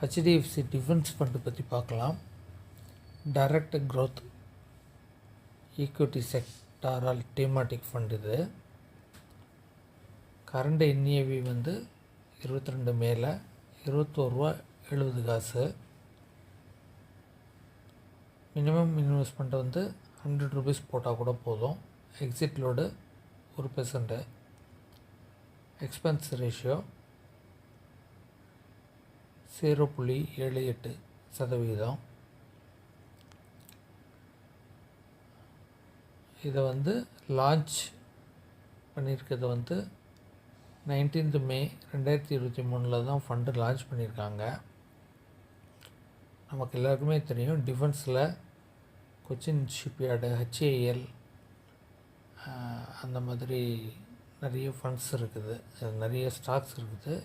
HDFC defence fund பற்றி பார்க்கலாம். Direct growth equity செக்டாரால் thematic fund இது. கரண்ட் என்ஏவி வந்து இருபத்தி ரெண்டு மேலே இருபத்தோருவா எழுபது காசு. மினிமம் இன்வெஸ்ட்மெண்ட் வந்து ஹண்ட்ரட் ருபீஸ் போட்டால் கூட போதும். எக்ஸிட் லோடு ஒரு பெர்சன்ட்டு எக்ஸ்பென்ஸ் ரேஷியோ ஜீரோ புள்ளி ஏழு எட்டு சதவிகிதம் இதை வந்து லான்ச் பண்ணியிருக்கிறது வந்து நைன்டீன்த் மே ரெண்டாயிரத்தி இருபத்தி மூணில் தான் ஃபண்டு லான்ச் பண்ணியிருக்காங்க. நமக்கு எல்லாருக்குமே தெரியும் டிஃபென்ஸில் கொச்சின் ஷிப்யார்டு ஹெச்ஏஎல் அந்த மாதிரி நிறைய ஃபண்ட்ஸ் இருக்குது. நிறைய ஸ்டாக்ஸ் இருக்குது.